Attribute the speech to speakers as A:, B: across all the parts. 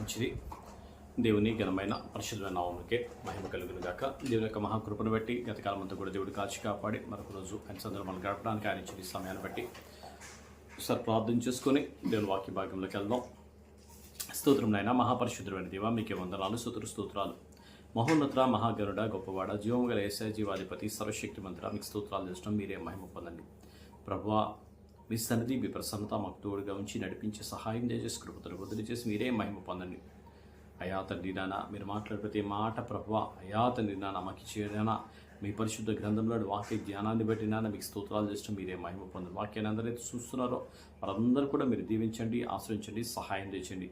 A: మంచిది. దేవుని ఘనమైన పరిశుద్ధమైన నామకే మహిమ కలుగును గాక దేవుని యొక్క మహాకృపను బట్టి గతకాలం అంతా కూడా దేవుడు కాచి కాపాడి మరొక రోజు ఆయన సందర్భాలు గడపడానికి ఆయన ఇచ్చిన సమయాన్ని బట్టి సార్ ప్రార్థన చేసుకొని దేవుని వాక్య భాగంలోకి వెళ్దాం. స్తోత్రం నాయన మహాపరిశుద్ధమైన దేవ మీకే వందనాలు స్తోత్ర స్తోత్రాలు. మహోన్నత మహాగరుడ గొప్పవాడ జీవం గల ఏసా జీవాధిపతి సర్వశక్తి మంత్ర మీకు స్తోత్రాలు చేసిన మీరే మహిమ పొందండి. ప్రభా మీ సన్నిధి మీ ప్రసన్నత మాకు తోడుగా ఉంచి నడిపించి సహాయం దయచేసి కృపతలు వదిలి చేసి మీరే మహిమ పొందండి. అయా తండ్రి నాన్న మీరు మాట్లాడే ప్రతి మాట ప్రభు అయా తండ్రి నాన్న మాకు ఇచ్చేదైనా మీ పరిశుద్ధ గ్రంథంలో వాక్య జ్ఞానాన్ని బట్టి నాన్న మీకు స్తోత్రాలు చేసిన మీరే మహిమ పొందండి. వాక్యాన్ని అందరైతే చూస్తున్నారో వారందరూ కూడా మీరు దీవించండి ఆశ్రయించండి సహాయం చేయండి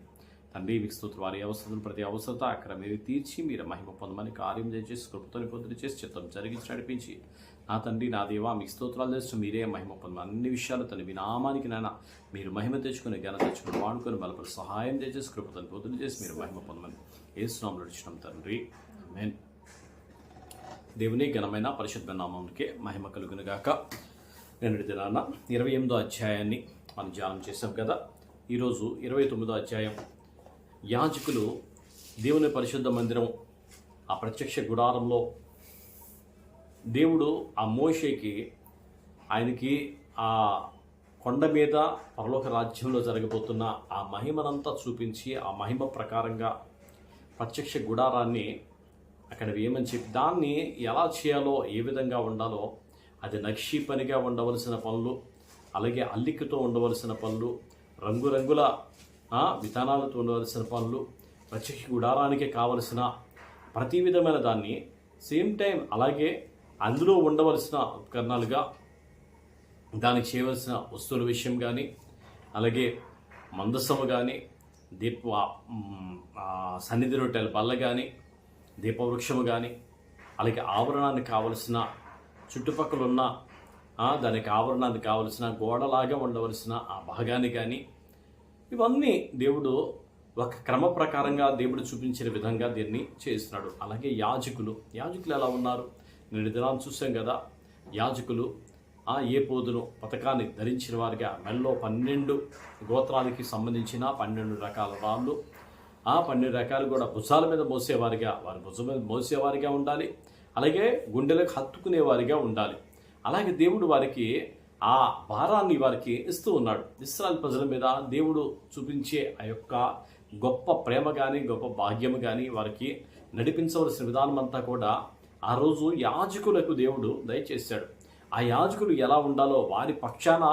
A: తండ్రి మీకు స్తోత్రం వారి అవసరం ప్రతి అవసరత అక్కడ మీరు తీర్చి మీరు మహిమ పొందమని కార్యం చేసి కృపతని పొందిన చేసి చిత్తం జరిగించి నడిపించి నా తండ్రి నా దేవా మీకు స్తోత్రాలు చేస్తూ మీరే మహిమ పొందమని అన్ని విషయాలు తన వినామానికి నాయన మీరు మహిమ తెచ్చుకుని ఘన తెచ్చుకుని వాడుకొని బలపడి సహాయం చేసి కృపతని పొందిన చేసి మీరు మహిమ పొందమని ఏ స్నామంలో నడిచినాం తండ్రి ఆమేన్ దేవుని ఘనమైన పరిశుద్ధ నామంకే మహిమ కలుగును గాక నిన్నటి దినాన ఇరవై ఎనిమిదో అధ్యాయాన్ని మనం ధ్యానం చేసాం కదా. ఈరోజు ఇరవై తొమ్మిదో అధ్యాయం. యాజకులు దేవుని పరిశుద్ధ మందిరం ఆ ప్రత్యక్ష గుడారంలో దేవుడు ఆ మోషేకి ఆయనకి ఆ కొండ మీద పరలోక రాజ్యంలో జరగబోతున్న ఆ మహిమనంతా చూపించి ఆ మహిమ ప్రకారంగా ప్రత్యక్ష గుడారాన్ని అక్కడ వేయమని చెప్పి దాన్ని ఎలా చేయాలో ఏ విధంగా ఉండాలో అది నక్షీ పనిగా ఉండవలసిన పనులు అలాగే అల్లికతో ఉండవలసిన పనులు రంగురంగుల విధానాలతో ఉండవలసిన పనులు ప్రత్యక్ష గుడారానికి కావలసిన ప్రతి విధమైన దాన్ని సేమ్ టైం అలాగే అందులో ఉండవలసిన ఉపకరణాలుగా దానికి చేయవలసిన వస్తువుల విషయం కానీ అలాగే మందస్సము కానీ దీప సన్నిధి రొట్టెల బల్ల కానీ దీపవృక్షము కానీ అలాగే ఆవరణానికి కావలసిన చుట్టుపక్కల ఉన్న దానికి ఆవరణానికి కావలసిన గోడలాగా ఉండవలసిన ఆ భాగాన్ని కానీ ఇవన్నీ దేవుడు ఒక క్రమ ప్రకారంగా దేవుడు చూపించిన విధంగా దీన్ని చేస్తున్నాడు. అలాగే యాజకులు యాజకులు ఎలా ఉన్నారు? నేను దినాన్ని చూసాం కదా. యాజకులు ఆ ఏ పోదును పథకాన్ని ధరించిన వారిగా మెల్లో పన్నెండు గోత్రాలకి సంబంధించిన పన్నెండు రకాల రాళ్ళు ఆ పన్నెండు రకాలు కూడా భుజాల మీద మోసేవారిగా వారి భుజం మీద మోసేవారిగా ఉండాలి. అలాగే గుండెలకు హత్తుకునేవారిగా ఉండాలి. అలాగే దేవుడు వారికి ఆ భారాన్ని వారికి ఇస్తూ ఉన్నాడు. ఇస్రాయల్ ప్రజల మీద దేవుడు చూపించే ఆ యొక్క గొప్ప ప్రేమ కానీ గొప్ప భాగ్యం కానీ వారికి నడిపించవలసిన విధానం అంతా కూడా ఆ రోజు యాజకులకు దేవుడు దయచేశాడు. ఆ యాజకులు ఎలా ఉండాలో వారి పక్షాన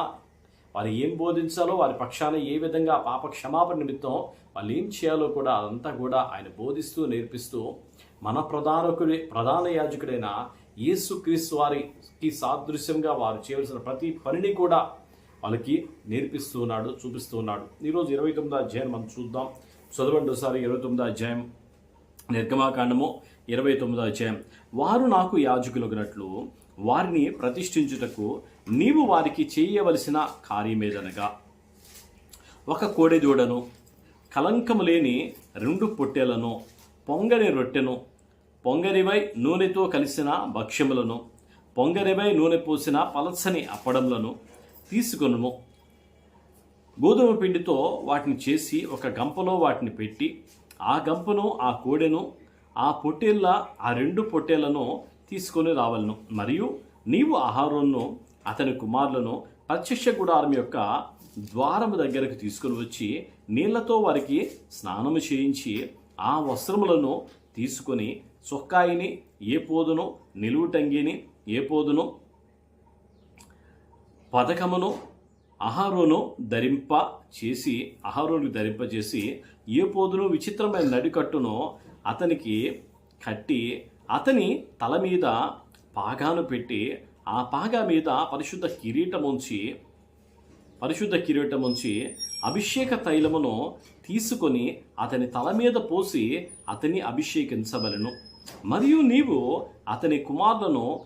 A: వారు ఏం బోధించాలో వారి పక్షాన ఏ విధంగా పాప క్షమాపణ నిమిత్తం వాళ్ళు ఏం చేయాలో కూడా అదంతా కూడా ఆయన బోధిస్తూ నేర్పిస్తూ మన ప్రధానకుడి ప్రధాన యాజకుడైన యేసుక్రీస్తు వారికి సాదృశ్యంగా వారు చేయవలసిన ప్రతి పనిని కూడా వాళ్ళకి నేర్పిస్తూ ఉన్నాడు చూపిస్తూ ఉన్నాడు. ఈరోజు ఇరవై తొమ్మిదో అధ్యాయం మనం చూద్దాం. చదవండి ఒకసారి ఇరవై తొమ్మిది అధ్యాయం నిర్గమాకాండము ఇరవై తొమ్మిదో అధ్యాయం. వారు నాకు యాజకులగినట్లు వారిని ప్రతిష్ఠించుటకు నీవు వారికి చేయవలసిన కార్యమేదనగా? ఒక కోడెదూడను కలంకము లేని రెండు పొట్టెలను పొంగని రొట్టెను పొంగరివై నూనెతో కలిసిన భక్ష్యములను పొంగరివై నూనె పోసిన పలసని అప్పడములను తీసుకొనుము. గోధుమ పిండితో వాటిని చేసి ఒక గంపలో వాటిని పెట్టి ఆ గంపను ఆ కోడెను ఆ పొట్టేళ్ళ ఆ రెండు పొట్టేళ్ళను తీసుకొని రావలను. మరియు నీవు ఆహారంను అతని కుమారులను ప్రత్యక్ష గుడారం యొక్క ద్వారము దగ్గరకు తీసుకొని వచ్చి నీళ్ళతో వారికి స్నానము చేయించి ఆ వస్త్రములను తీసుకొని చొక్కాయిని ఏ పోదును నిలువుటంగిని ఏ పోదును పథకమును అహారోను ధరింప చేసి అహారోను ధరింపజేసి ఏ పోదును విచిత్రమైన నడికట్టును అతనికి కట్టి అతని తల మీద పాగాను పెట్టి ఆ పాగా మీద పరిశుద్ధ కిరీటం ఉంచి పరిశుద్ధ కిరీటం ఉంచి అభిషేక తైలమును తీసుకొని అతని తల మీద పోసి అతని అభిషేకించవలను. మరియు నీవు అతని కుమారులను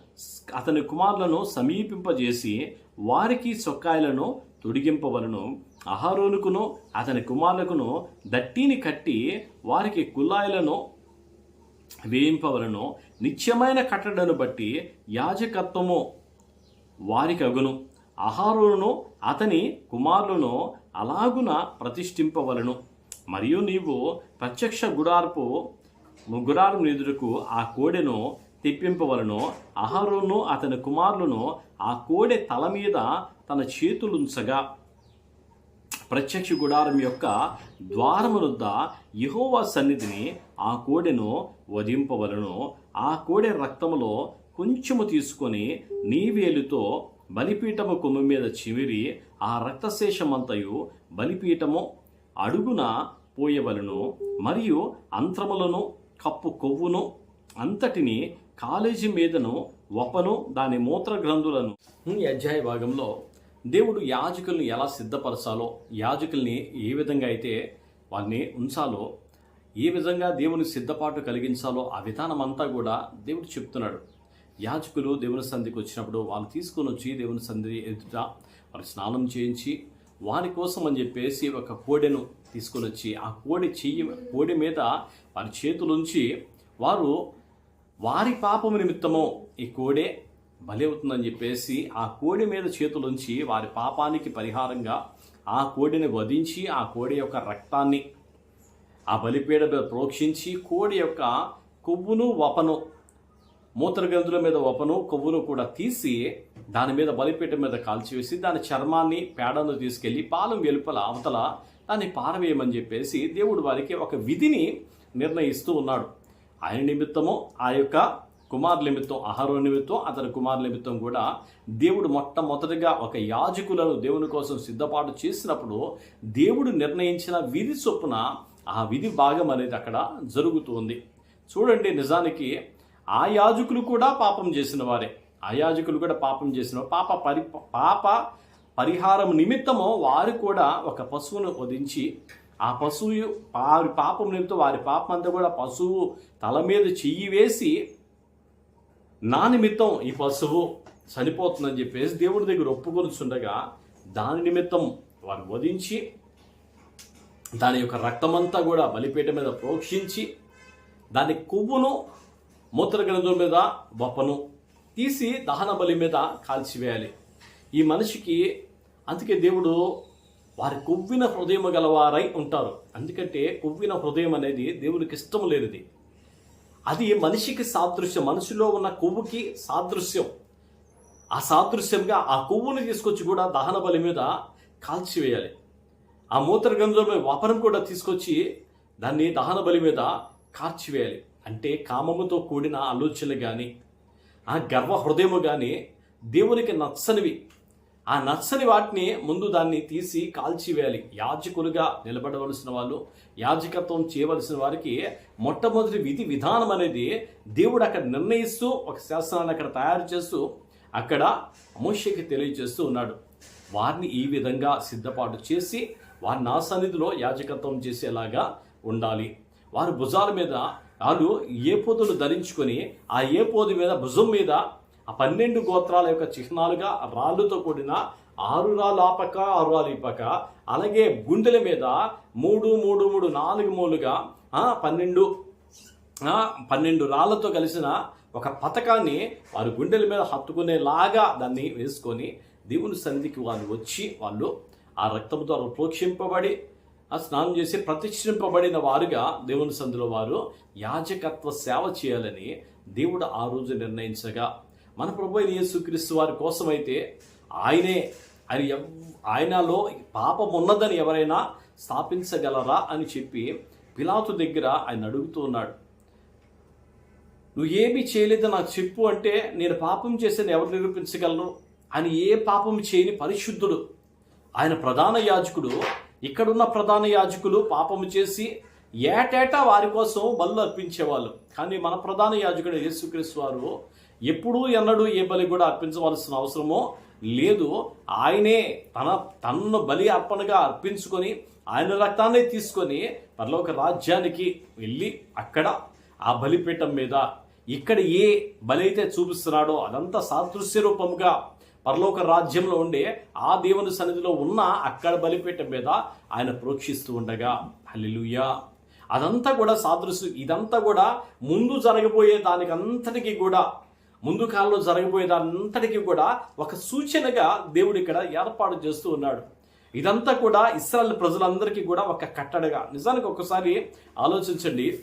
A: అతని కుమారులను సమీపింపజేసి వారికి సొక్కాయలను తొడిగింపవలను. అహారోనుకును అతని కుమారులకును దట్టిని కట్టి వారికి కుల్లాయలను వేయింపవలను. నిత్యమైన కట్టడను బట్టి యాజకత్వము వారికి అగును. అహారులను అతని కుమారులను అలాగున ప్రతిష్ఠింపవలను. మరియు నీవు ప్రత్యక్ష గుడార్పు గుడారం ఎదురుకు ఆ కోడెను తెప్పింపవలను అహరును అతని కుమారులను ఆ కోడె తల మీద తన చేతులుంచగా ప్రత్యక్ష గుడారం యొక్క ద్వారమునుద్ద యహోవా సన్నిధిని ఆ కోడెను వధింపవలను. ఆ కోడె రక్తములో కొంచెము తీసుకొని నీవేలుతో బలిపీఠము కొమ్ము మీద చిమిరి ఆ రక్తశేషమంతయు బలిపీఠము అడుగున పోయవలను. మరియు అంత్రములను కప్పు కొవ్వును అంతటిని కాలేజీ మీదను వపను దాని మూత్ర గ్రంథులను. ఈ అధ్యాయ భాగంలో దేవుడు యాజకుల్ని ఎలా సిద్ధపరచాలో యాజకుల్ని ఏ విధంగా అయితే వారిని ఉంచాలో ఏ విధంగా దేవుని సిద్ధపాటు కలిగించాలో ఆ విధానం అంతా కూడా దేవుడు చెప్తున్నాడు. యాజకులు దేవుని సంధికి వచ్చినప్పుడు వాళ్ళు తీసుకొని వచ్చి దేవుని సంధి ఎదుట వారి స్నానం చేయించి వారి కోసం అని చెప్పేసి ఒక కోడెను తీసుకొని వచ్చి ఆ కోడి చెయ్యి కోడి మీద వారి చేతులుంచి వారు వారి పాపము నిమిత్తము ఈ కోడే బలి అవుతుందని చెప్పేసి ఆ కోడి మీద చేతులుంచి వారి పాపానికి పరిహారంగా ఆ కోడిని వధించి ఆ కోడి యొక్క రక్తాన్ని ఆ బలిపీడ మీద ప్రోక్షించి కోడి యొక్క కొవ్వును వపను మూత్రగ్రంథుల మీద వపను కొవ్వును కూడా తీసి దాని మీద బలిపీఠం మీద కాల్చివేసి దాని చర్మాన్ని పేడను తీసుకెళ్ళి పాలం వెలుపల అవతల దాన్ని పారవేయమని చెప్పేసి దేవుడు వారికి ఒక విధిని నిర్ణయిస్తూ ఉన్నాడు. ఆయన నిమిత్తము ఆ యొక్క కుమార్ నిమిత్తం అహరో నిమిత్తం అతని కుమార్ నిమిత్తం కూడా దేవుడు మొట్టమొదటిగా ఒక యాజకులను దేవుని కోసం సిద్ధపాటు చేసినప్పుడు దేవుడు నిర్ణయించిన విధి చొప్పున ఆ విధి భాగం అనేది అక్కడ జరుగుతుంది. చూడండి నిజానికి ఆ యాజకులు కూడా పాపం చేసిన వారే. ఆ యాజకులు కూడా పాపం చేసిన పాప పరి పాప పరిహారం నిమిత్తము వారు కూడా ఒక పశువును వధించి ఆ పశువు వారి పాపం నిమిత్తం వారి పాపం అంతా కూడా పశువు తల మీద చెయ్యి వేసి నా నిమిత్తం ఈ పశువు చనిపోతుందని చెప్పేసి దేవుడి దగ్గర ఒప్పుకొనిచుండగా దాని నిమిత్తం వారు వధించి దాని యొక్క రక్తమంతా కూడా బలిపేట మీద ప్రోక్షించి దాని కొవ్వును మూత్రగ్రంథం మీద వపను తీసి దహన బలి మీద కాల్చివేయాలి. ఈ మనిషికి అందుకే దేవుడు వారి కొవ్విన హృదయం గలవారై ఉంటారు. ఎందుకంటే కొవ్విన హృదయం అనేది దేవునికి ఇష్టం లేనిది. అది మనిషికి సాదృశ్యం. మనిషిలో ఉన్న కొవ్వుకి సాదృశ్యం. ఆ సాదృశ్యంగా ఆ కొవ్వుని తీసుకొచ్చి కూడా దహన బలి మీద కాల్చివేయాలి ఆ మూత్రగంధం మీద వపనం కూడా తీసుకొచ్చి దాన్ని దహన బలి మీద కార్చివేయాలి అంటే కామముతో కూడిన ఆలోచనలు కానీ ఆ గర్వ హృదయము కానీ దేవునికి నచ్చనివి. ఆ నచ్చని వాటిని ముందు దాన్ని తీసి కాల్చివేయాలి. యాజకులుగా నిలబడవలసిన వాళ్ళు యాజకత్వం చేయవలసిన వారికి మొట్టమొదటి విధి విధానం అనేది దేవుడు అక్కడ నిర్ణయిస్తూ ఒక శాస్త్రాన్ని అక్కడ తయారు చేస్తూ అక్కడ మోషకి తెలియజేస్తూ ఉన్నాడు. వారిని ఈ విధంగా సిద్ధపాటు చేసి వారి నా సన్నిధిలో యాజకత్వం చేసేలాగా ఉండాలి. వారి భుజాల మీద వాళ్ళు ఏ పొదులు ధరించుకొని ఆ ఏ పోదు మీద భుజం మీద ఆ పన్నెండు గోత్రాల యొక్క చిహ్నాలుగా రాళ్ళతో కూడిన ఆరు రాళ్ళు ఆపక ఆరు రాళ్ళు ఇప్పక అలాగే గుండెల మీద మూడు మూడు మూడు నాలుగు మూలుగా పన్నెండు పన్నెండు రాళ్ళతో కలిసిన ఒక పథకాన్ని వారు గుండెల మీద హత్తుకునేలాగా దాన్ని వేసుకొని దేవుని సన్నిధికి వాళ్ళు వచ్చి వాళ్ళు ఆ రక్తం ద్వారా ప్రోక్షింపబడి ఆ స్నానం చేసి ప్రతిష్ఠింపబడిన వారుగా దేవుని సందులో వారు యాజకత్వ సేవ చేయాలని దేవుడు ఆ రోజు నిర్ణయించగా మన ప్రభు అయిన యేసుక్రీస్తు వారి కోసమైతే ఆయనే ఆయన ఎవ్- ఆయనలో పాపం ఉన్నదని ఎవరైనా స్థాపించగలరా అని చెప్పి పిలాతు దగ్గర ఆయన అడుగుతూ ఉన్నాడు. నువ్వు ఏమీ చేయలేదు నాకు చెప్పు అంటే నేను పాపం చేసేది ఎవరు నిరూపించగలను ఆయన ఏ పాపం చేయని పరిశుద్ధుడు. ఆయన ప్రధాన యాజకుడు. ఇక్కడున్న ప్రధాన యాజకులు పాపము చేసి ఏటేటా వారి కోసం బలు అర్పించేవాళ్ళు. కానీ మన ప్రధాన యాజకుడు యేసుక్రీస్తు వారు ఎప్పుడూ ఎన్నడూ ఏ బలి కూడా అర్పించవలసిన అవసరమో లేదు. ఆయనే తన తనను బలి అర్పణగా అర్పించుకొని ఆయన రక్తాన్ని తీసుకొని పరలోక రాజ్యానికి వెళ్ళి అక్కడ ఆ బలిపీఠం మీద ఇక్కడ ఏ బలి అయితే చూపిస్తున్నాడో అదంతా సాదృశ్య రూపంగా పరలోక రాజ్యంలో ఉండే ఆ దేవుని సన్నిధిలో ఉన్న అక్కడ బలిపీఠం మీద ఆయన ప్రోక్షిస్తూ ఉండగా హలిలుయా అదంతా కూడా సాదృశ్యం ఇదంతా కూడా ముందు జరగబోయే దానికి అంతటికీ కూడా ముందు కాలంలో జరగబోయేదంతటికీ కూడా ఒక సూచనగా దేవుడు ఇక్కడ ఏర్పాటు చేస్తూ ఉన్నాడు. ఇదంతా కూడా ఇస్రాయల్ ప్రజలందరికీ కూడా ఒక కట్టడగా. నిజానికి ఒకసారి ఆలోచించండి.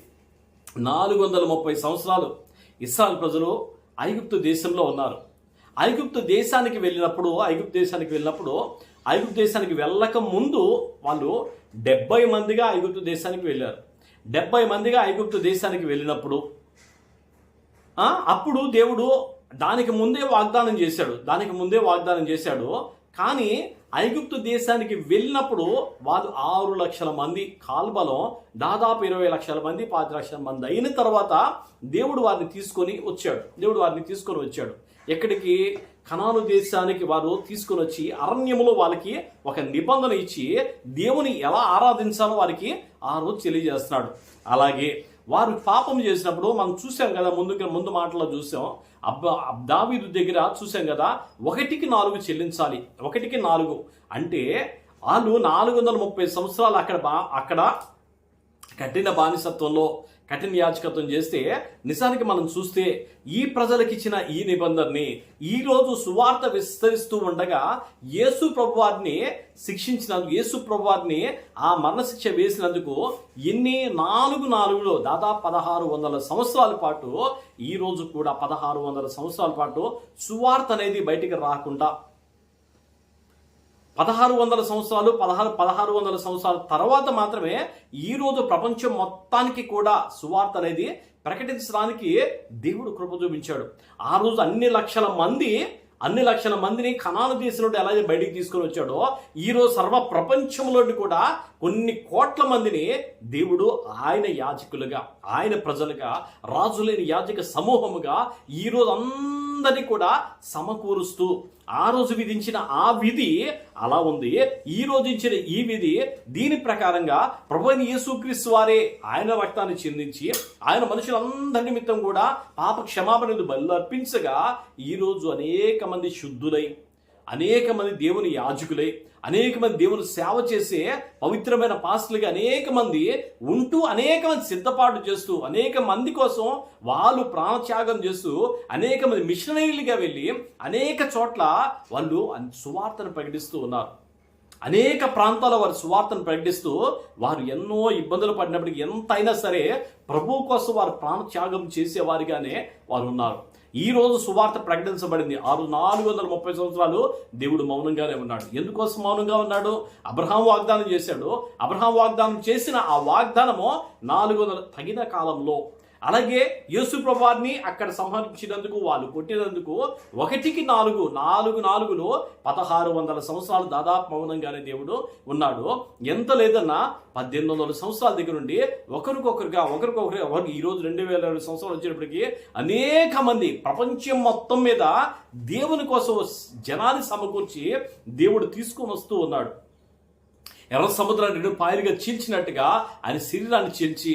A: నాలుగు వందల ముప్పై సంవత్సరాలు ఇస్రాయల్ ప్రజలు ఐగుప్తు దేశంలో ఉన్నారు. ఐగుప్తు దేశానికి వెళ్ళినప్పుడు ఐగుప్తు దేశానికి వెళ్ళినప్పుడు ఐగుప్తు దేశానికి వెళ్ళక ముందు వాళ్ళు డెబ్బై మందిగా ఐగుప్తు దేశానికి వెళ్ళారు. డెబ్బై మందిగా ఐగుప్తు దేశానికి వెళ్ళినప్పుడు అప్పుడు దేవుడు దానికి ముందే వాగ్దానం చేశాడు. దానికి ముందే వాగ్దానం చేశాడు. కానీ ఐగుప్తు దేశానికి వెళ్ళినప్పుడు వాళ్ళు ఆరు లక్షల మంది కాల్బలం దాదాపు ఇరవై లక్షల మంది పాతి లక్షల మంది అయిన తర్వాత దేవుడు వారిని తీసుకొని వచ్చాడు. దేవుడు వారిని తీసుకొని వచ్చాడు. ఎక్కడికి? కణాను దేశానికి వారు తీసుకొని వచ్చి అరణ్యములో వాళ్ళకి ఒక నిబంధన ఇచ్చి దేవుని ఎలా ఆరాధించాలో వారికి ఆ రోజు తెలియజేస్తున్నాడు. అలాగే వారు పాపం చేసినప్పుడు మనం చూసాం కదా ముందు ముందు మాటలో చూసాం. అబ్బా దావీదు దగ్గర చూసాం కదా ఒకటికి నాలుగు చెల్లించాలి. ఒకటికి నాలుగు. అంటే వాళ్ళు నాలుగు వందల ముప్పై సంవత్సరాలు అక్కడ బా అక్కడ కఠిన బానిసత్వంలో కఠిన యాచకత్వం చేస్తే నిజానికి మనం చూస్తే ఈ ప్రజలకు ఇచ్చిన ఈ నిబంధనని ఈ రోజు సువార్త విస్తరిస్తూ ఉండగా యేసు ప్రభువారిని శిక్షించినందుకు యేసు ప్రభువారిని ఆ మరణశిక్ష వేసినందుకు ఎన్ని నాలుగు నాలుగులో దాదాపు పదహారు వందల సంవత్సరాల పాటు ఈ రోజు కూడా పదహారు వందల సంవత్సరాల పాటు సువార్త అనేది బయటికి రాకుండా పదహారు వందల సంవత్సరాలు పదహారు పదహారు వందల సంవత్సరాల తర్వాత మాత్రమే ఈ రోజు ప్రపంచం మొత్తానికి కూడా సువార్త అనేది ప్రకటించడానికి దేవుడు కృప చూపించాడు. ఆ రోజు అన్ని లక్షల మంది అన్ని లక్షల మందిని కణాలు తీసినట్టు ఎలా బయటికి తీసుకొని వచ్చాడో ఈ రోజు సర్వ ప్రపంచంలోని కూడా కొన్ని కోట్ల మందిని దేవుడు ఆయన యాజకులుగా ఆయన ప్రజలుగా రాజులేని యాజక సమూహముగా ఈ రోజు అందరినీ కూడా సమకూరుస్తూ ఆ రోజు విధించిన ఆ విధి అలా ఉంది. ఈ రోజు ఇచ్చిన ఈ విధి దీని ప్రకారంగా ప్రభుని యేసుక్రీస్తు వారే ఆయన రక్తాన్ని చెందించి ఆయన మనుషులందరి నిమిత్తం కూడా పాప క్షమాపణ బలు అర్పించగా ఈ రోజు అనేక మంది శుద్ధులై అనేక మంది దేవుని యాజకులై అనేక మంది దేవుని సేవ చేసే పవిత్రమైన పాస్టులుగా అనేక మంది ఉంటూ అనేక మంది సిద్ధపాటు చేస్తూ అనేక మంది కోసం వాళ్ళు ప్రాణత్యాగం చేస్తూ అనేక మంది మిషనరీలుగా వెళ్ళి అనేక చోట్ల వాళ్ళు సువార్తను ప్రకటిస్తూ ఉన్నారు. అనేక ప్రాంతాల వారు సువార్తను ప్రకటిస్తూ వారు ఎన్నో ఇబ్బందులు పడినప్పటికీ ఎంతైనా సరే ప్రభు కోసం వారు ప్రాణత్యాగం చేసేవారిగానే వారు ఉన్నారు. ఈ రోజు సువార్త ప్రకటించబడింది. ఆరు నాలుగు వందల ముప్పై సంవత్సరాలు దేవుడు మౌనంగానే ఉన్నాడు. ఎందుకోసం మౌనంగా ఉన్నాడు? అబ్రహాం వాగ్దానం చేశాడు. అబ్రహాం వాగ్దానం చేసిన ఆ వాగ్దానము నాలుగు వందల తగిన కాలంలో అలాగే యేసు ప్రభువారిని అక్కడ సంహరించినందుకు వాళ్ళు కొట్టినందుకు ఒకటికి నాలుగు నాలుగు నాలుగులో పదహారు వందల సంవత్సరాలు దాదాపు మౌనంగానే దేవుడు ఉన్నాడు. ఎంత లేదన్నా పద్దెనిమిది వందల సంవత్సరాల దగ్గర నుండి ఒకరికొకరుగా ఒకరికొకరు ఒకరికి ఈరోజు రెండు వేల రెండు సంవత్సరాలు వచ్చేటప్పటికి అనేక మంది ప్రపంచం మొత్తం మీద దేవుని కోసం జనాన్ని సమకూర్చి దేవుడు తీసుకొని వస్తూ ఉన్నాడు. ఎర్ర సముద్రాన్ని రెండు పాయలుగా చీల్చినట్టుగా ఆయన శరీరాన్ని చీల్చి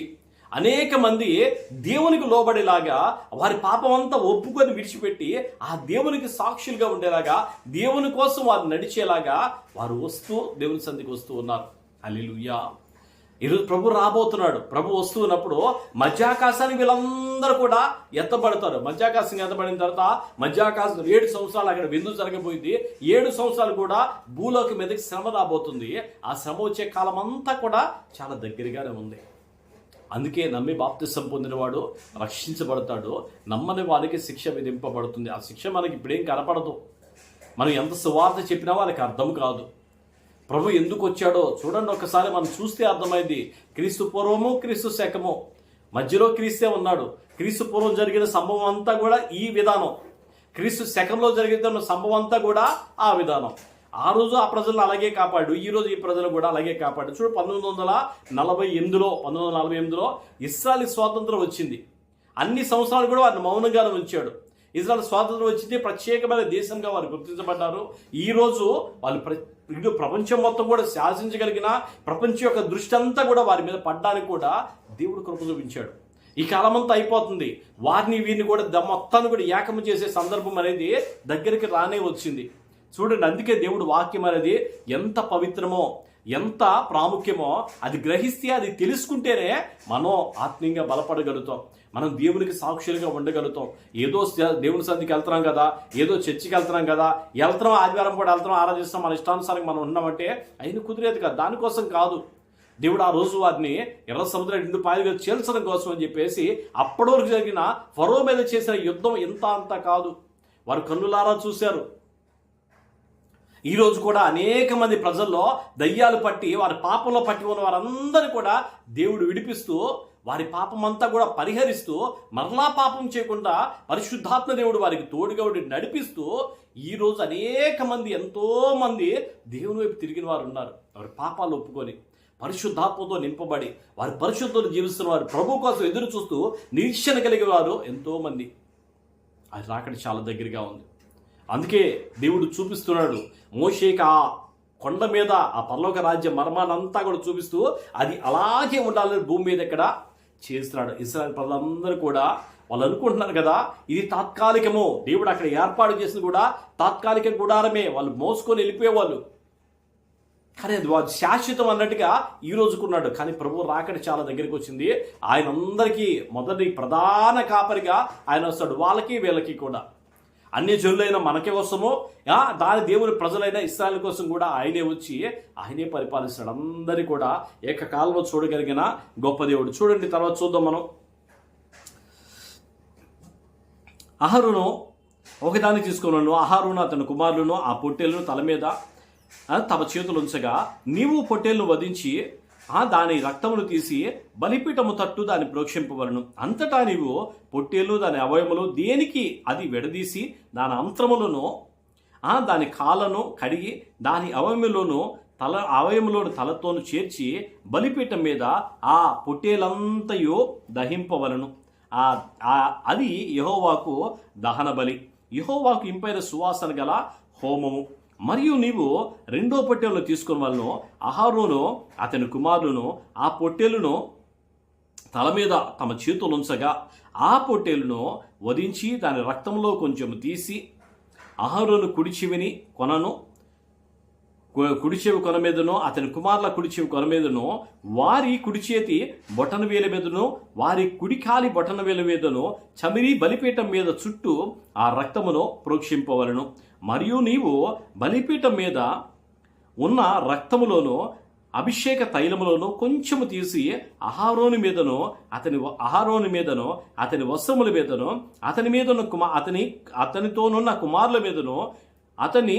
A: అనేక మంది దేవునికి లోబడేలాగా వారి పాపం అంతా ఒప్పుకొని విడిచిపెట్టి ఆ దేవునికి సాక్షులుగా ఉండేలాగా దేవుని కోసం వారు నడిచేలాగా వారు వస్తూ దేవుని సంధికి వస్తూ ఉన్నారు. అల్లిలుయ్యా ఈరోజు ప్రభు రాబోతున్నాడు. ప్రభు వస్తున్నప్పుడు మధ్యాకాశానికి వీళ్ళందరూ కూడా ఎత్తబడతారు. మధ్యాకాశం ఎత్తబడిన తర్వాత మధ్యాకాశం ఏడు సంవత్సరాలు అక్కడ విందు జరగబోయింది. ఏడు సంవత్సరాలు కూడా భూలోకి మీదకి శ్రమ రాబోతుంది. ఆ శ్రమ వచ్చే కాలం అంతా కూడా చాలా దగ్గరగానే ఉంది. అందుకే నమ్మి బాప్తిసం పొందినవాడు రక్షించబడతాడు. నమ్మని వారికి శిక్ష విధింపబడుతుంది. ఆ శిక్ష మనకి ఇప్పుడేం కనపడదు. మనం ఎంత సువార్త చెప్పినా వాళ్ళకి అర్థం కాదు. ప్రభు ఎందుకు వచ్చాడో చూడండి ఒకసారి మనం చూస్తే అర్థమైంది. క్రీస్తు పూర్వము క్రీస్తు శకము. మధ్యలో క్రీస్తే ఉన్నాడు. క్రీస్తు పూర్వం జరిగిన సంభవం అంతా కూడా ఈ విధానం. క్రీస్తు శకంలో జరిగిన సంభవం అంతా కూడా ఆ విధానం. ఆ రోజు ఆ ప్రజలను అలాగే కాపాడు ఈ రోజు ఈ ప్రజలు కూడా అలాగే కాపాడు. చూడు పంతొమ్మిది వందల నలభై ఎనిమిదిలో పంతొమ్మిది వందల నలభై ఎనిమిదిలో ఇస్రాయల్ స్వాతంత్రం వచ్చింది. అన్ని సంవత్సరాలు కూడా వారిని మౌనంగానే ఉంచాడు. ఇజ్రాయల్ స్వాతంత్రం వచ్చింది ప్రత్యేకమైన దేశంగా వారు గుర్తించబడ్డారు. ఈ రోజు వాళ్ళు ప్ర ఇటు ప్రపంచం మొత్తం కూడా శాసించగలిగిన ప్రపంచం యొక్క దృష్టి అంతా కూడా వారి మీద పడ్డానికి కూడా దేవుడు కృప చూపించాడు. ఈ కాలమంతా అయిపోతుంది. వారిని వీరిని కూడా మొత్తాన్ని కూడా ఏకము చేసే సందర్భం అనేది దగ్గరికి రానే వచ్చింది. చూడండి అందుకే దేవుడు వాక్యం అనేది ఎంత పవిత్రమో ఎంత ప్రాముఖ్యమో అది గ్రహిస్తే అది తెలుసుకుంటేనే మనం ఆత్మీయంగా బలపడగలుగుతాం. మనం దేవునికి సాక్షులుగా ఉండగలుగుతాం. ఏదో దేవుని సంధికి వెళ్తున్నాం కదా ఏదో చర్చికి వెళ్తున్నాం కదా వెళ్తున్నాం ఆదివారం కూడా వెళ్తున్నాం ఆరాధిస్తాం మన ఇష్టానుసారంగా మనం ఉన్నామంటే అయిన కుదిరేది కదా. దానికోసం కాదు. దేవుడు ఆ రోజు వారిని ఎర్ర సముద్రం రెండు పాయలుగా చేల్చడం కోసం అని చెప్పేసి అప్పటి వరకు జరిగిన ఫరో మీద చేసిన యుద్ధం ఇంత అంత కాదు. వారు కన్నులారా చూశారు. ఈరోజు కూడా అనేక మంది ప్రజల్లో దయ్యాలు పట్టి వారి పాపంలో పట్టి ఉన్న వారందరూ కూడా దేవుడు విడిపిస్తూ వారి పాపం అంతా కూడా పరిహరిస్తూ మరలా పాపం చేయకుండా పరిశుద్ధాత్మ దేవుడు వారికి తోడుగా ఉండి నడిపిస్తూ ఈరోజు అనేక మంది ఎంతో మంది దేవుని వైపు తిరిగిన వారు ఉన్నారు. వారి పాపాలు ఒప్పుకొని పరిశుద్ధాత్మతో నింపబడి వారి పరిశుద్ధులు జీవిస్తున్న వారు ప్రభు కోసం ఎదురు చూస్తూ నిరీక్షణ కలిగిన వారు ఎంతో మంది. అది రాకడి చాలా దగ్గరగా ఉంది. అందుకే దేవుడు చూపిస్తున్నాడు. మోషేకి ఆ కొండ మీద ఆ పర్లోక రాజ్య మర్మానంతా కూడా చూపిస్తూ అది అలాగే ఉండాలని భూమి మీద ఇక్కడ చేస్తున్నాడు. ఇస్రాయల్ ప్రజలందరూ కూడా వాళ్ళు అనుకుంటున్నారు కదా ఇది తాత్కాలికము. దేవుడు అక్కడ ఏర్పాటు చేసింది కూడా తాత్కాలిక గుడారమే. వాళ్ళు మోసుకొని వెళ్ళిపోయేవాళ్ళు. కానీ అది వాడు శాశ్వతం అన్నట్టుగా ఈ రోజుకున్నాడు. కానీ ప్రభు రాకడి చాలా దగ్గరికి వచ్చింది. ఆయన అందరికీ మొదటి ప్రధాన కాపరిగా ఆయన వస్తాడు. వాళ్ళకి వీళ్ళకి కూడా. అన్ని జనులైన మనకే కోసమో దాని దేవుని ప్రజలైన ఇస్రాయల్ కోసం కూడా ఆయనే వచ్చి ఆయనే పరిపాలిస్తాడు అందరి కూడా ఏకకాలంలో చూడగలిగిన గొప్ప దేవుడు. చూడండి తర్వాత చూద్దాం మనం. అహరును ఒకదాన్ని తీసుకున్నాను. అహరును అతని కుమారులను ఆ పొట్టేలను తల మీద తమ చేతులు ఉంచగా నీవు పొట్టేలను వధించి ఆ దాని రక్తమును తీసి బలిపీఠము తట్టు దాన్ని ప్రోక్షింపవలను. అంతటా నీవు పొట్టేలు దాని అవయములు దేనికి అది విడదీసి దాని అంతరములను ఆ దాని కాళ్ళను కడిగి దాని అవయములోను తల అవయములోని తలతోను చేర్చి బలిపీఠం మీద ఆ పొట్టేలంతయు దహింపవలను. ఆ ఆ- అది యహోవాకు దహన బలి యహోవాకు ఇంపైన సువాసన గల హోమము. మరియు నీవు రెండో పొట్టేలను తీసుకుని వాళ్ళను అహారోను అతని కుమారులను ఆ పొట్టేలును తల మీద తమ చేతులు ఉంచగా ఆ పొట్టేలును వధించి దాని రక్తంలో కొంచెం తీసి అహరోను కుడి చెవిని కొనను. కు- కొన మీదను అతని కుమారుల కుడిచేవి కొన మీదను వారి కుడి చేతి బొటన వేల మీదను వారి కుడికాలి బొటన వేల మీదను చమిరి బలిపీఠం మీద చుట్టూ ఆ రక్తమును ప్రోక్షింపవలను. మరియు నీవు బలిపీఠం మీద ఉన్న రక్తములోను అభిషేక తైలములోను కొంచెము తీసి అహారోని మీదను అతని అహారోని మీదను అతని వస్త్రముల మీదను అతని మీదను కుమార్ అతని అతనితోనున్న కుమారుల మీదను అతని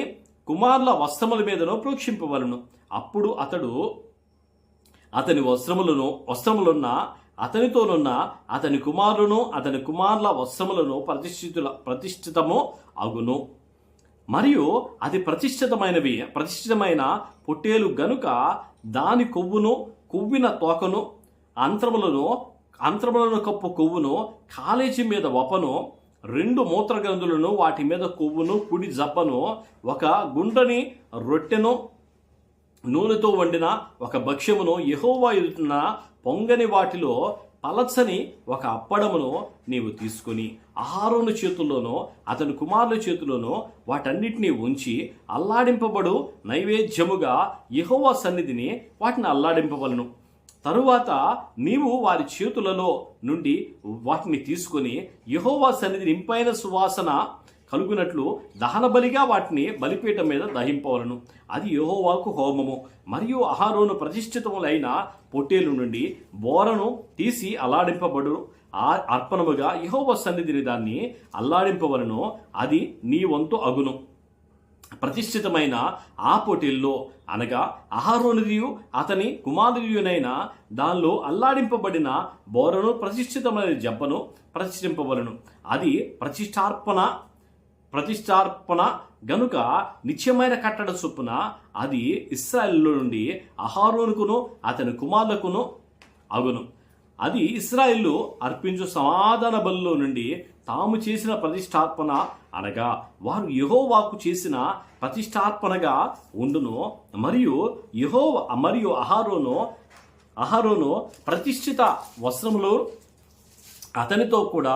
A: కుమారుల వస్త్రముల మీదను ప్రోక్షింపవలను. అప్పుడు అతడు అతని వస్త్రములను వస్త్రములున్న అతనితోనున్న అతని కుమారులను అతని కుమారుల వస్త్రములను ప్రతిష్ఠితుల ప్రతిష్ఠితము అగును. మరియు అది ప్రతిష్ఠితమైనవి ప్రతిష్ఠితమైన పొట్టేలు గనుక దాని కొవ్వును కొవ్విన తోకను అంత్రములను అంత్రములను కప్పు కొవ్వును కాలేజీ మీద వపను రెండు మూత్రగ్రంథులను వాటి మీద కొవ్వును కుడి జబ్బను ఒక గుండని రొట్టెను నూనెతో వండిన ఒక భక్ష్యమును ఎహోవా ఎదుటిన పొంగని వాటిలో పలచని ఒక అప్పడమును నీవు తీసుకుని ఆహారోను చేతుల్లోనో అతని కుమారుల చేతిలోనో వాటన్నిటినీ ఉంచి అల్లాడింపబడు నైవేద్యముగా ఎహోవా సన్నిధిని వాటిని అల్లాడింపవలను. తరువాత నీవు వారి చేతులలో నుండి వాటిని తీసుకొని యహోవా సన్నిధిని ఇంపైన సువాసన కలుగునట్లు దహన బలిగా వాటిని బలిపీఠం మీద దహింపవలను. అది యహోవాకు హోమము. మరియు అహారోను ప్రతిష్ఠితములైన పొట్టేలు నుండి బోరను తీసి అలాడింపబడు ఆ అర్పణముగా యెహోవా సన్నిధిని దాన్ని అల్లాడింపవలను. అది నీ వంతు అగును. ప్రతిష్ఠితమైన ఆ పోటీల్లో అనగా అహారోనిదియు అతని కుమారుడియునైన దానిలో అల్లాడింపబడిన బోరను ప్రతిష్ఠితమైన జబ్బను ప్రతిష్ఠింపవలను. అది ప్రతిష్టార్పణ ప్రతిష్టార్పణ గనుక నిత్యమైన కట్టడ చొప్పున అది ఇస్రాయిల్లో నుండి అహారోనుకును అతని కుమారులకును అగును. అది ఇస్రాయిల్లో అర్పించు సమాధాన బలిలో నుండి తాము చేసిన ప్రతిష్టార్పణ అనగా వారు యహోవాకు చేసిన ప్రతిష్టార్పణగా ఉండును మరియు యహో మరియు అహారోను అహారోను ప్రతిష్ఠిత వస్త్రములు అతనితో కూడా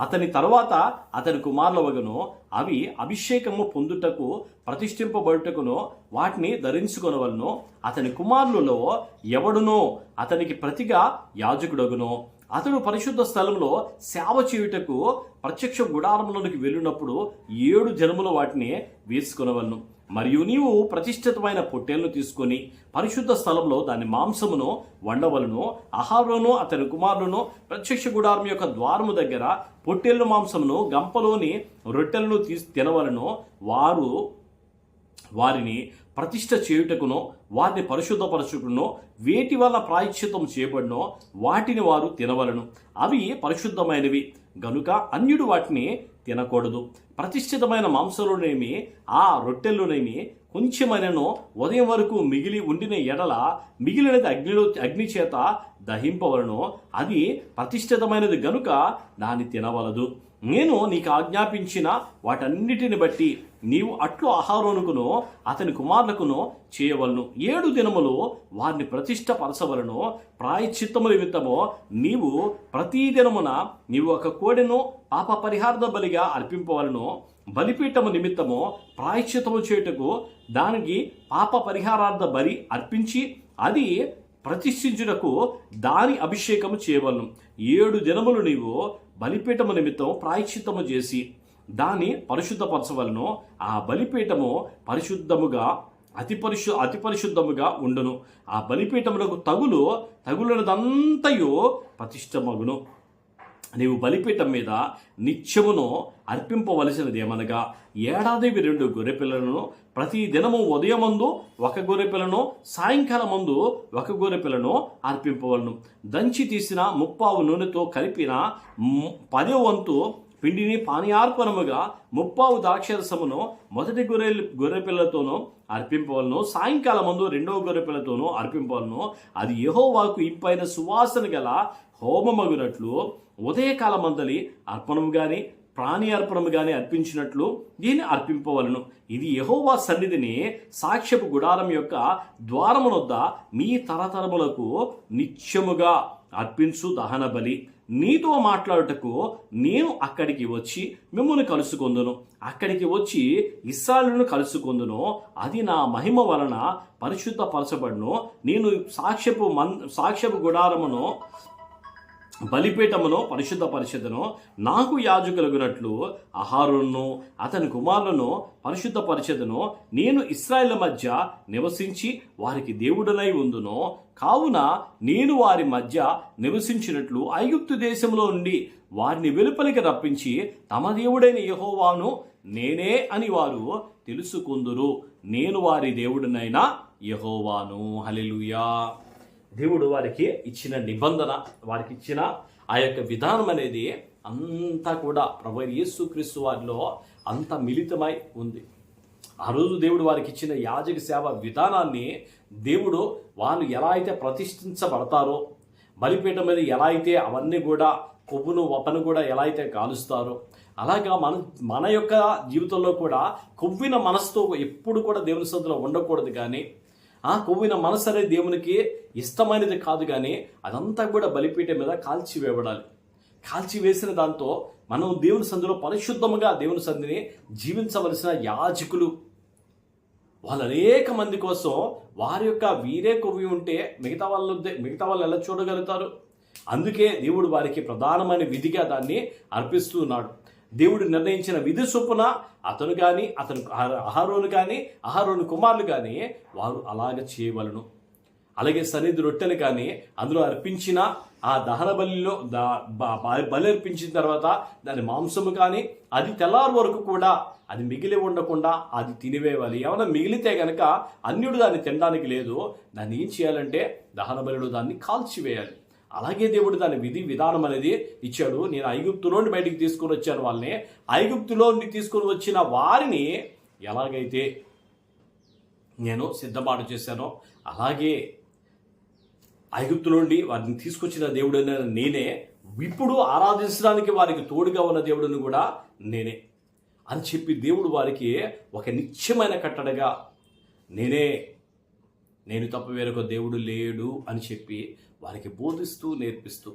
A: అతని తర్వాత అతని కుమారులవగను అవి అభిషేకము పొందుటకు ప్రతిష్ఠింపబడుటకును వాటిని ధరించుకొనవలను. అతని కుమారులలో ఎవడునో అతనికి ప్రతిగా యాజకుడగును. అతడు పరిశుద్ధ స్థలంలో సేవ చేయుటకు ప్రత్యక్ష గుడారంలోనికి వెళ్ళినప్పుడు ఏడు జనములు వాటిని వేసుకొనవలను. మరియు నీవు ప్రతిష్ఠితమైన పొట్టేలను తీసుకొని పరిశుద్ధ స్థలంలో దాని మాంసమును వండవలను ఆహారంను అతని కుమారులను ప్రత్యక్ష గుడారం యొక్క ద్వారము దగ్గర పొట్టేళ్ళు మాంసమును గంపలోని రొట్టెలను తీసి తినవలను. వారు వారిని ప్రతిష్ట చేయుటకునో వారిని పరిశుద్ధపరచుకునో వేటి వల్ల ప్రాయశ్చితం చేయబడినో వాటిని వారు తినవలను. అవి పరిశుద్ధమైనవి. గనుక అన్యుడు వాటిని తినకూడదు. ప్రతిష్ఠితమైన మాంసంలోనేమి ఆ రొట్టెల్లోనేమి కొంచెమైనను ఉదయం వరకు మిగిలి ఉండిన ఎడల మిగిలినది అగ్నిలో అగ్ని చేత దహింపవలను. అది ప్రతిష్ఠితమైనది గనుక దాన్ని తినవలదు. నేను నీకు ఆజ్ఞాపించిన వాటన్నిటిని బట్టి నీవు అట్లు ఆహారోనుకును అతని కుమారులకును చేయవలను. ఏడు దినములు వారిని ప్రతిష్టపరచవలను. ప్రాయశ్చిత్తము నిమిత్తము నీవు ప్రతి దినమున నీవు ఒక కోడెను పాప పరిహార్థ బలిగా అర్పింపవలను. బలిపీఠము నిమిత్తము ప్రాయశ్చిత్తము చేయుటకు దానికి పాప పరిహారార్థ బలి అర్పించి అది ప్రతిష్ఠించుటకు దాని అభిషేకము చేయవలను. ఏడు దినములు నీవు బలిపీఠము నిమిత్తం ప్రాయశ్చిత్తము చేసి దాన్ని పరిశుద్ధపరచవలను. ఆ బలిపీఠము పరిశుద్ధముగా అతి పరిశు అతి పరిశుద్ధముగా ఉండును. ఆ బలిపీఠములకు తగులు తగులనదంతయు ప్రతిష్టమగును. నీవు బలిపీఠం మీద నిత్యమును అర్పింపవలసినది ఏమనగా ఏడాదివి రెండు గొర్రెపిల్లలను ప్రతి దినము ఉదయమందు ఒక గొర్రెపిల్లను సాయంకాలమందు ఒక గొర్రెపిల్లను అర్పింపవలను. దంచి తీసిన ముప్పావు నూనెతో కలిపిన పదే పదో వంతు పిండిని పానీయార్పణముగా ముప్పావు ద్రాక్షరసమును మొదటి గొర్రె గొర్రెపిల్లతోనూ అర్పింపవలను. సాయంకాలం ముందు రెండవ గొర్రెపిల్లతోనూ అర్పింపవలను. అది యహోవాకు ఇంపైన సువాసన గల హోమమగునట్లు ఉదయకాలమందలి అర్పణము గాని ప్రాణి అర్పణము గాని అర్పించినట్లు దీన్ని అర్పింపవలను. ఇది యహోవా సన్నిధిని సాక్ష్యపు గుడారం యొక్క ద్వారమునొద్ద మీ తరతరములకు నిత్యముగా అర్పించు దహన బలి నీతో మాట్లాడుటకు నేను అక్కడికి వచ్చి మిమ్మల్ని కలుసుకొందును. అక్కడికి వచ్చి ఇస్రాయలును కలుసుకొందును. అది నా మహిమ వలన పరిశుద్ధపరచబడును. నేను సాక్ష్యపు మన్ సాక్ష్యపు గుడారమును బలిపీఠమును పరిశుద్ధ పరిషత్తును నాకు యాజకులగునట్లు అహారును అతని కుమారులను పరిశుద్ధ పరిషత్ను నేను ఇస్రాయేల్ మధ్య నివసించి వారికి దేవుడనై ఉందును. కావున నేను వారి మధ్య నివసించినట్లు ఐగుప్తు దేశంలో నుండి వారిని వెలుపలికి రప్పించి తమ దేవుడైన యహోవాను నేనే అని వారు తెలుసుకుందురు. నేను వారి దేవుడినైనా యహోవాను. హలెలుయా దేవుడు వారికి ఇచ్చిన నిబంధన వారికి ఇచ్చిన ఆ యొక్క విధానం అనేది అంతా కూడా ప్రభు యేసుక్రీస్తు వారిలో అంత మిళితమై ఉంది. ఆ రోజు దేవుడు వారికి ఇచ్చిన యాజక సేవ విధానాన్ని దేవుడు వాళ్ళు ఎలా అయితే ప్రతిష్ఠించబడతారో బలిపీఠం మీద ఎలా అయితే అవన్నీ కూడా కొవ్వును వపను కూడా ఎలా అయితే కాలుస్తారో అలాగా మన మన యొక్క జీవితంలో కూడా కొవ్విన మనసుతో ఎప్పుడు కూడా దేవుని సందులో ఉండకూడదు కానీ ఆ కొవ్విన మనసు అనేది దేవునికి ఇష్టమైనది కాదు కానీ అదంతా కూడా బలిపీఠం మీద కాల్చి కాల్చివేసిన కాల్చి వేసిన దాంతో మనం దేవుని సంధిలో పరిశుద్ధముగా దేవుని సంధిని జీవించవలసిన యాజకులు. వాళ్ళు అనేక మంది కోసం వారి యొక్క వీరే కొవ్వి ఉంటే మిగతా వాళ్ళు మిగతా వాళ్ళు ఎలా చూడగలుగుతారు? అందుకే దేవుడు వారికి ప్రధానమైన విధిగా దాన్ని అర్పిస్తున్నాడు. దేవుడు నిర్ణయించిన విధి చొప్పున అతను కానీ అతను అహరోను కానీ అహరోను కుమారులు కానీ వారు అలాగ చేయవలను. అలాగే సన్నిధి రొట్టెలు కానీ అందులో అర్పించిన ఆ దహన బలిలో దా- బలి అర్పించిన తర్వాత దాని మాంసము కానీ అది తెల్లారు వరకు కూడా అది మిగిలి ఉండకుండా అది తినివేయాలి ఏమైనా మిగిలితే గనక అన్యుడు దాన్ని తినడానికి లేదు. దాన్ని ఏం చేయాలంటే దహన బలిలో దాన్ని కాల్చివేయాలి. అలాగే దేవుడు దాని విధి విధానం అనేది ఇచ్చాడు. నేను ఐగుప్తులోని బయటికి తీసుకొని వచ్చాను వాళ్ళని. ఐగుప్తులో నుండి తీసుకొని వచ్చిన వారిని ఎలాగైతే నేను సిద్ధపాటు చేశానో అలాగే ఐగుప్తు నుండి వారిని తీసుకొచ్చిన దేవుడైన నేనే ఇప్పుడు ఆరాధించడానికి వారికి తోడుగా ఉన్న దేవుడిని కూడా నేనే అని చెప్పి దేవుడు వారికి ఒక నిత్యమైన కట్టడగా నేనే నేను తప్ప వేరొక దేవుడు లేడు అని చెప్పి వారికి బోధిస్తూ నేర్పిస్తూ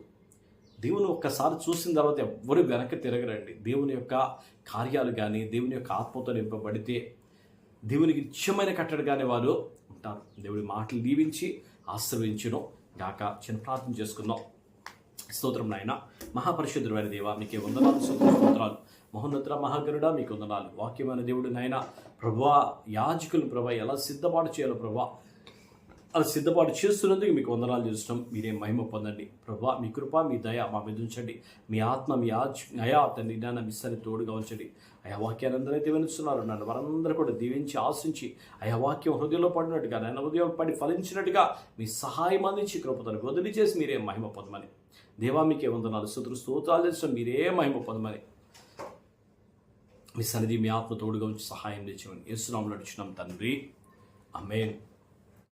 A: దేవుని ఒక్కసారి చూసిన తర్వాత ఎవ్వరు వెనక్కి తిరగరండి. దేవుని యొక్క కార్యాలు కానీ దేవుని యొక్క ఆత్మతో నింపబడితే దేవునికి నిత్యమైన కట్టడగానే వారు ఉంటారు. దేవుడి మాటలు దీవించి ఆశ్రయించడం గాక చిన్న ప్రార్థన చేసుకుందాం. స్తోత్రం నాయన. మహాపరిశుద్ధుడైన దేవ మీకే వందనాలు స్తోత్రాలు మహోన్నతుల మహాగరుడ మీకు వందనాలు. వాక్యమైన దేవుడు నాయన. ప్రభా యాజకులు ప్రభా ఎలా సిద్ధపాటు చేయాలో ప్రభా అది సిద్ధపాటు చేస్తున్నందుకు మీకు వందనాలు చేస్తున్నాం. మీరే మహిమ పొందండి. ప్రభా మీ కృప మీ దయ మా మీద ఉంచండి. మీ ఆత్మ మీ ఆజ్ అయా తండ్రి జ్ఞానం ఇస్తాన్ని తోడుగా ఉంచండి. అయా వాక్యాన్ని అందరైతే వినుస్తున్నారు నన్ను వారందరూ కూడా దీవించి ఆశించి అయా వాక్యం హృదయంలో పడినట్టుగా నన్ను హృదయం పడి ఫలించినట్టుగా మీ సహాయం అందించి కృపతను వదిలి చేసి మీరే మహిమ పొందమని. దేవా మీకే వందనాలు సుతులు స్తోత్రాలు చేసిన మీరే మహిమ పొందమని. మీ సన్నిధి మీ ఆత్మ తోడుగా ఉంచి సహాయం తెచ్చామని ఏసునాములు నడిచినాం తండ్రి. అమేన్